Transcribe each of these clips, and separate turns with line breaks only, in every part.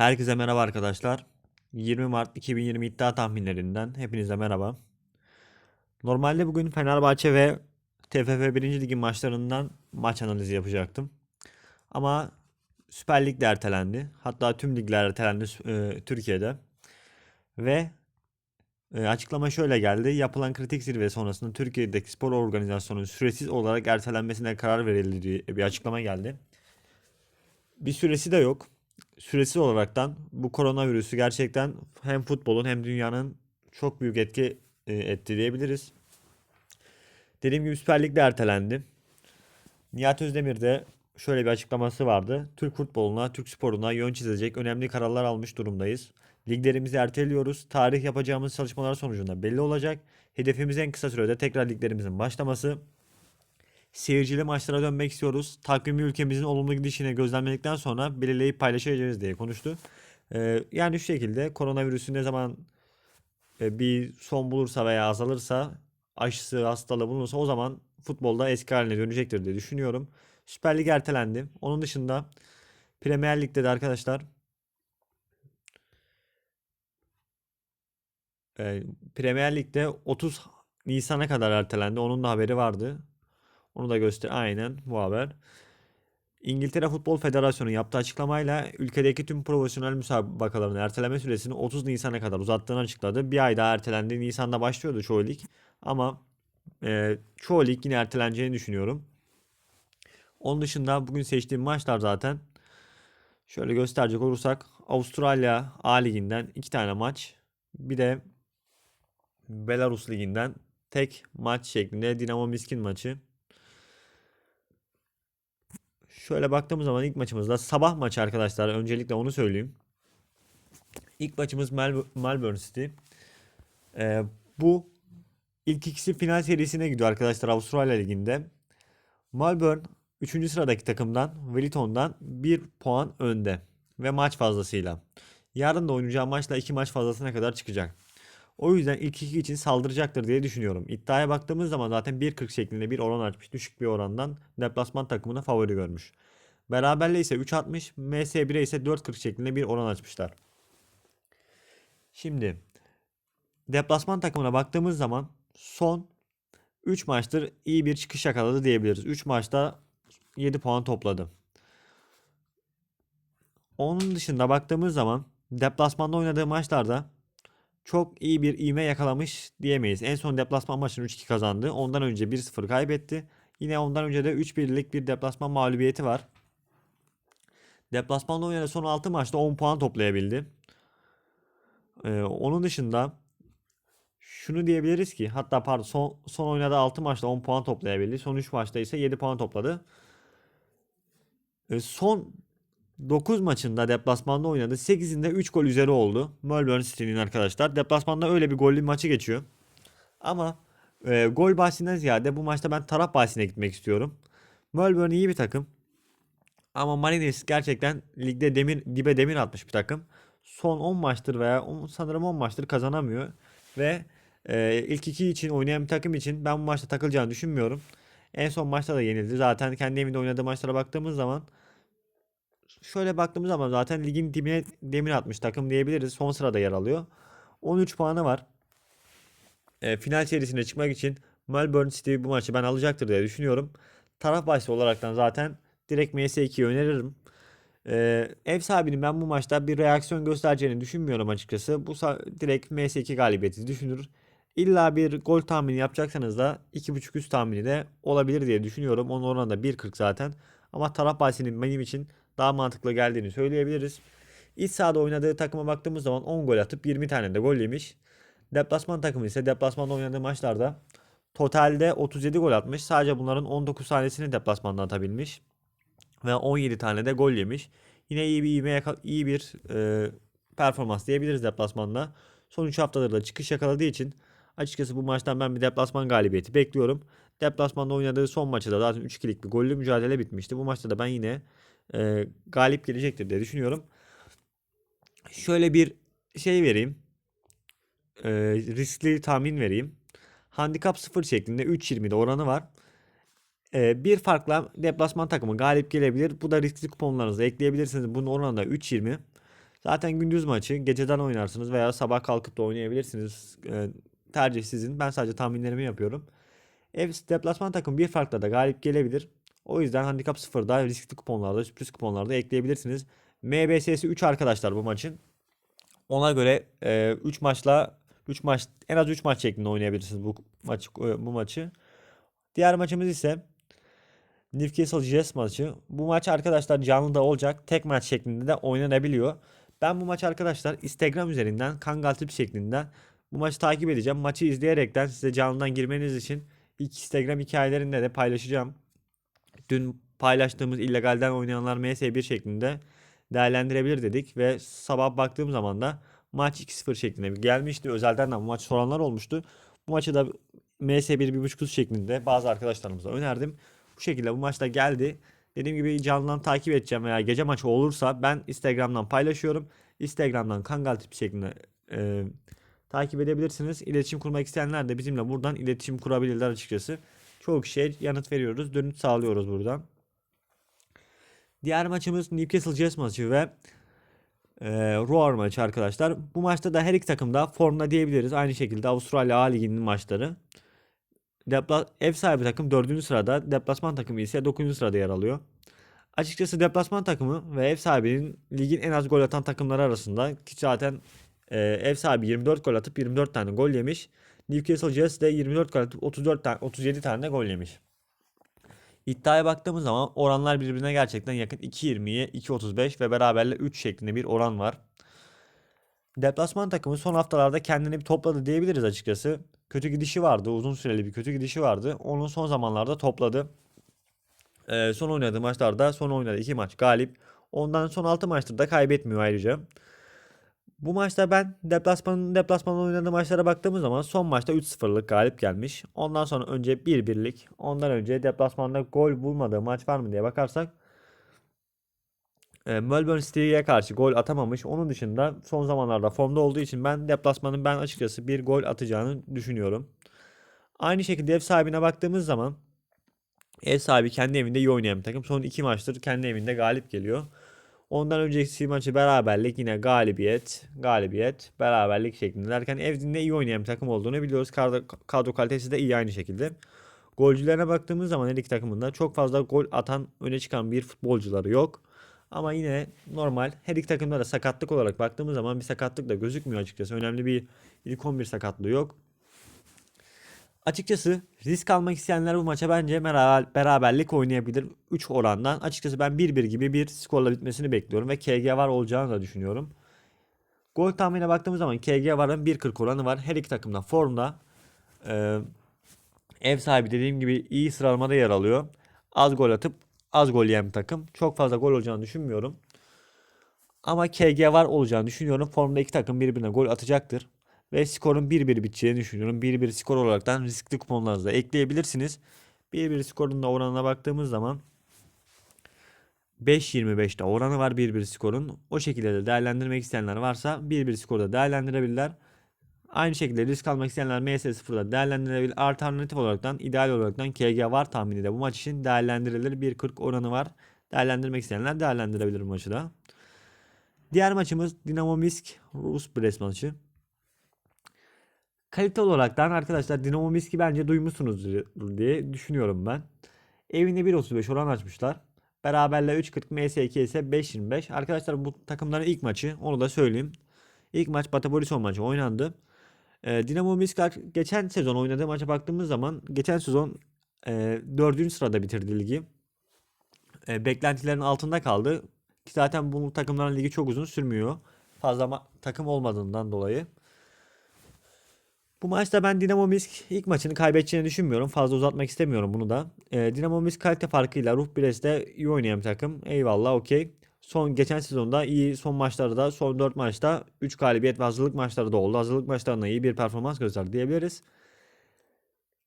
Herkese merhaba arkadaşlar. 20 Mart 2020 iddia tahminlerinden hepinize merhaba. Normalde bugün Fenerbahçe ve TFF 1. Lig'in maçlarından maç analizi yapacaktım. Ama Süper Lig de ertelendi. Hatta tüm ligler ertelendi e, Türkiye'de. Ve e, açıklama şöyle geldi. Yapılan kritik zirve sonrasında Türkiye'deki spor organizasyonunun süresiz olarak ertelenmesine karar verildi diye bir açıklama geldi. Bir süresi de yok süresiz olaraktan bu koronavirüsü gerçekten hem futbolun hem dünyanın çok büyük etki e, etti diyebiliriz. Dediğim gibi Süper Lig de ertelendi. Nihat Özdemir de şöyle bir açıklaması vardı. Türk futboluna, Türk sporuna yön çizecek önemli kararlar almış durumdayız. Liglerimizi erteliyoruz. Tarih yapacağımız çalışmalar sonucunda belli olacak. Hedefimiz en kısa sürede tekrar liglerimizin başlaması. Seyircili maçlara dönmek istiyoruz. Takvimi ülkemizin olumlu gidişini gözlemledikten sonra belirleyip paylaşacağız diye konuştu. Ee, yani şu şekilde koronavirüsü ne zaman e, bir son bulursa veya azalırsa aşısı hastalığı bulunursa o zaman futbolda eski haline dönecektir diye düşünüyorum. Süper Lig ertelendi. Onun dışında Premier Lig'de de arkadaşlar e, Premier Lig'de 30 Nisan'a kadar ertelendi. Onun da haberi vardı. Onu da göster. Aynen bu haber. İngiltere Futbol Federasyonu yaptığı açıklamayla ülkedeki tüm profesyonel müsabakaların erteleme süresini 30 Nisan'a kadar uzattığını açıkladı. Bir ay daha ertelendi. Nisan'da başlıyordu çoğu lig. Ama e, çoğu lig yine erteleneceğini düşünüyorum. Onun dışında bugün seçtiğim maçlar zaten şöyle gösterecek olursak Avustralya A Ligi'nden iki tane maç. Bir de Belarus Ligi'nden tek maç şeklinde Dinamo Miskin maçı. Şöyle baktığımız zaman ilk maçımızda sabah maçı arkadaşlar. Öncelikle onu söyleyeyim. İlk maçımız Mel Melbourne City. Ee, bu ilk ikisi final serisine gidiyor arkadaşlar Avustralya Ligi'nde. Melbourne 3. sıradaki takımdan Wellington'dan 1 puan önde ve maç fazlasıyla. Yarın da oynayacağı maçla 2 maç fazlasına kadar çıkacak. O yüzden ilk iki için saldıracaktır diye düşünüyorum. İddiaya baktığımız zaman zaten 1.40 şeklinde bir oran açmış. Düşük bir orandan deplasman takımına favori görmüş. Beraberle ise 3.60, MS1'e ise 4.40 şeklinde bir oran açmışlar. Şimdi deplasman takımına baktığımız zaman son 3 maçtır iyi bir çıkış yakaladı diyebiliriz. 3 maçta 7 puan topladı. Onun dışında baktığımız zaman deplasmanda oynadığı maçlarda çok iyi bir ivme yakalamış diyemeyiz. En son deplasman maçını 3-2 kazandı. Ondan önce 1-0 kaybetti. Yine ondan önce de 3-1'lik bir deplasman mağlubiyeti var. Deplasmanda oynadığı son 6 maçta 10 puan toplayabildi. Ee, onun dışında şunu diyebiliriz ki hatta pardon son, son oynadığı 6 maçta 10 puan toplayabildi. Son 3 maçta ise 7 puan topladı. Ee, son 9 maçında deplasmanda oynadı. 8'inde 3 gol üzeri oldu. Melbourne City'nin arkadaşlar. Deplasmanda öyle bir gollü maçı geçiyor. Ama e, gol bahsinden ziyade bu maçta ben taraf bahsine gitmek istiyorum. Melbourne iyi bir takım. Ama Marines gerçekten ligde demir dibe demir atmış bir takım. Son 10 maçtır veya sanırım 10 maçtır kazanamıyor. Ve e, ilk iki için oynayan bir takım için ben bu maçta takılacağını düşünmüyorum. En son maçta da yenildi. Zaten kendi evinde oynadığı maçlara baktığımız zaman şöyle baktığımız zaman zaten ligin dibine demir atmış takım diyebiliriz. Son sırada yer alıyor. 13 puanı var. E, final serisine çıkmak için Melbourne City bu maçı ben alacaktır diye düşünüyorum. Taraf bahsi olaraktan zaten direkt MS2'yi öneririm. E, ev sahibinin ben bu maçta bir reaksiyon göstereceğini düşünmüyorum açıkçası. Bu direkt MS2 galibiyeti düşünür. İlla bir gol tahmini yapacaksanız da 2.5 üst tahmini de olabilir diye düşünüyorum. Onun oranı da 1.40 zaten. Ama taraf bahsinin benim için daha mantıklı geldiğini söyleyebiliriz. İç sahada oynadığı takıma baktığımız zaman 10 gol atıp 20 tane de gol yemiş. Deplasman takımı ise deplasmanda oynadığı maçlarda totalde 37 gol atmış. Sadece bunların 19 tanesini deplasmanda atabilmiş. Ve 17 tane de gol yemiş. Yine iyi bir iyi bir e, performans diyebiliriz deplasmanda. Son 3 haftadır da çıkış yakaladığı için açıkçası bu maçtan ben bir deplasman galibiyeti bekliyorum. Deplasmanda oynadığı son maçı da zaten 3-2'lik bir gollü mücadele bitmişti. Bu maçta da ben yine e, galip gelecektir diye düşünüyorum. Şöyle bir şey vereyim. E, riskli tahmin vereyim. Handikap 0 şeklinde 3.20'de oranı var. E, bir farkla deplasman takımı galip gelebilir. Bu da riskli kuponlarınıza ekleyebilirsiniz. Bunun oranı da 3.20. Zaten gündüz maçı geceden oynarsınız veya sabah kalkıp da oynayabilirsiniz. Ee, tercih sizin. Ben sadece tahminlerimi yapıyorum. Ev deplasman takım bir farkla da galip gelebilir. O yüzden handikap 0'da riskli kuponlarda, sürpriz kuponlarda ekleyebilirsiniz. MBS'si 3 arkadaşlar bu maçın. Ona göre 3 maçla 3 maç en az 3 maç şeklinde oynayabilirsiniz bu maç bu maçı. Diğer maçımız ise Newcastle Jets maçı. Bu maç arkadaşlar canlı da olacak. Tek maç şeklinde de oynanabiliyor. Ben bu maç arkadaşlar Instagram üzerinden Kangal Tip şeklinde bu maçı takip edeceğim. Maçı izleyerekten size canlıdan girmeniz için ilk Instagram hikayelerinde de paylaşacağım. Dün paylaştığımız illegalden oynayanlar MS1 şeklinde değerlendirebilir dedik ve sabah baktığım zaman da maç 2-0 şeklinde gelmişti. Özelden de bu maç soranlar olmuştu. Bu maçı da MS1 1.5 şeklinde bazı arkadaşlarımıza önerdim. Bu şekilde bu maçta geldi. Dediğim gibi canlıdan takip edeceğim veya gece maçı olursa ben Instagram'dan paylaşıyorum. Instagram'dan Kangal tip şeklinde e, takip edebilirsiniz. İletişim kurmak isteyenler de bizimle buradan iletişim kurabilirler açıkçası. Çoğu kişiye yanıt veriyoruz. Dönüt sağlıyoruz buradan. Diğer maçımız Newcastle Jets maçı ve e, Roar maçı arkadaşlar. Bu maçta da her iki takım da formda diyebiliriz. Aynı şekilde Avustralya A Ligi'nin maçları. Depla ev sahibi takım 4. sırada, deplasman takımı ise 9. sırada yer alıyor. Açıkçası deplasman takımı ve ev sahibinin ligin en az gol atan takımları arasında ki zaten e, ev sahibi 24 gol atıp 24 tane gol yemiş. Newcastle Jets de 24 gol atıp 34 tane 37 tane de gol yemiş. İddiaya baktığımız zaman oranlar birbirine gerçekten yakın 2.20'ye 2.35 ve beraberle 3 şeklinde bir oran var. Deplasman takımı son haftalarda kendini bir topladı diyebiliriz açıkçası. Kötü gidişi vardı. Uzun süreli bir kötü gidişi vardı. Onun son zamanlarda topladı. Ee, son oynadığı maçlarda son oynadığı 2 maç galip. Ondan son 6 maçtır da kaybetmiyor ayrıca. Bu maçta ben deplasmanın deplasmanın oynadığı maçlara baktığımız zaman son maçta 3-0'lık galip gelmiş. Ondan sonra önce 1-1'lik. Ondan önce deplasmanda gol bulmadığı maç var mı diye bakarsak e, Melbourne City'ye karşı gol atamamış. Onun dışında son zamanlarda formda olduğu için ben deplasmanın ben açıkçası bir gol atacağını düşünüyorum. Aynı şekilde ev sahibine baktığımız zaman ev sahibi kendi evinde iyi oynayan bir takım. Son iki maçtır kendi evinde galip geliyor. Ondan önceki maçı beraberlik yine galibiyet, galibiyet, beraberlik şeklinde derken evinde iyi oynayan bir takım olduğunu biliyoruz. Kadro, kadro kalitesi de iyi aynı şekilde. Golcülerine baktığımız zaman her iki takımında çok fazla gol atan öne çıkan bir futbolcuları yok. Ama yine normal her iki takımda da sakatlık olarak baktığımız zaman bir sakatlık da gözükmüyor açıkçası. Önemli bir ilk 11 sakatlığı yok. Açıkçası risk almak isteyenler bu maça bence beraberlik oynayabilir 3 orandan. Açıkçası ben 1-1 gibi bir skorla bitmesini bekliyorum ve KG var olacağını da düşünüyorum. Gol tahminine baktığımız zaman KG varın 1.40 oranı var. Her iki takımda formda. Ee, ev sahibi dediğim gibi iyi sıralamada yer alıyor. Az gol atıp az gol yiyen bir takım. Çok fazla gol olacağını düşünmüyorum. Ama KG var olacağını düşünüyorum. Formda iki takım birbirine gol atacaktır. Ve skorun 1-1 biteceğini düşünüyorum. 1-1 skor olaraktan riskli kuponlarınızda ekleyebilirsiniz. 1-1 skorun da oranına baktığımız zaman 5.25'te oranı var 1-1 skorun. O şekilde de değerlendirmek isteyenler varsa 1-1 skorda değerlendirebilirler. Aynı şekilde risk almak isteyenler MS0'da değerlendirebilir. Alternatif olaraktan ideal olaraktan KG var tahmini de bu maç için değerlendirilir. 1.40 oranı var. Değerlendirmek isteyenler değerlendirebilir maçı da. Diğer maçımız Dinamo Minsk Rus Brest maçı. Kalite olaraktan arkadaşlar Dinamo Minsk'i bence duymuşsunuzdur diye düşünüyorum ben. Evinde 1.35 oran açmışlar. Beraberle 3.40 MS2 ise 5.25. Arkadaşlar bu takımların ilk maçı onu da söyleyeyim. İlk maç Bata maçı oynandı. E, Dinamo Minsk geçen sezon oynadığı maça baktığımız zaman geçen sezon e, 4. sırada bitirdi ligi. E, beklentilerin altında kaldı. Ki zaten bu takımların ligi çok uzun sürmüyor. Fazla takım olmadığından dolayı. Bu maçta ben Dinamo Minsk ilk maçını kaybedeceğini düşünmüyorum. Fazla uzatmak istemiyorum bunu da. E, Dinamo Minsk kalite farkıyla Ruh Brest'te iyi oynayan takım. Eyvallah okey. Son geçen sezonda iyi son maçlarda son 4 maçta 3 galibiyet ve hazırlık maçları da oldu. Hazırlık maçlarında iyi bir performans gösterdi diyebiliriz.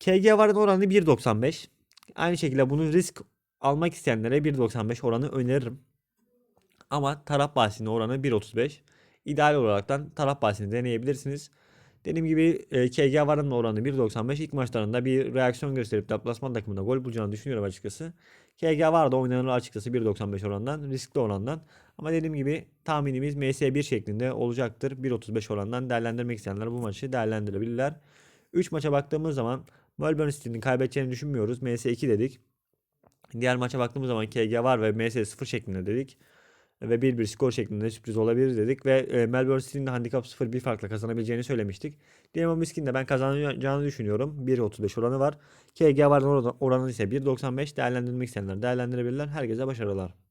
KG varın oranı 1.95. Aynı şekilde bunu risk almak isteyenlere 1.95 oranı öneririm. Ama taraf bahsinin oranı 1.35. İdeal olaraktan taraf bahsini deneyebilirsiniz. Dediğim gibi e, KG Var'ın oranı 1.95. İlk maçlarında bir reaksiyon gösterip deplasman takımında gol bulacağını düşünüyorum açıkçası. KG Var da oynanır açıkçası 1.95 orandan. Riskli orandan. Ama dediğim gibi tahminimiz MS1 şeklinde olacaktır. 1.35 orandan değerlendirmek isteyenler bu maçı değerlendirebilirler. 3 maça baktığımız zaman Melbourne City'nin kaybedeceğini düşünmüyoruz. MS2 dedik. Diğer maça baktığımız zaman KG var ve MS 0 şeklinde dedik. Ve 1-1 skor şeklinde sürpriz olabilir dedik. Ve e, Melbourne City'nin de handikap 0-1 farkla kazanabileceğini söylemiştik. Dinamo Miskin de ben kazanacağını düşünüyorum. 1.35 oranı var. KG var oranı ise 1.95 değerlendirmek isteyenler değerlendirebilirler. Herkese başarılar.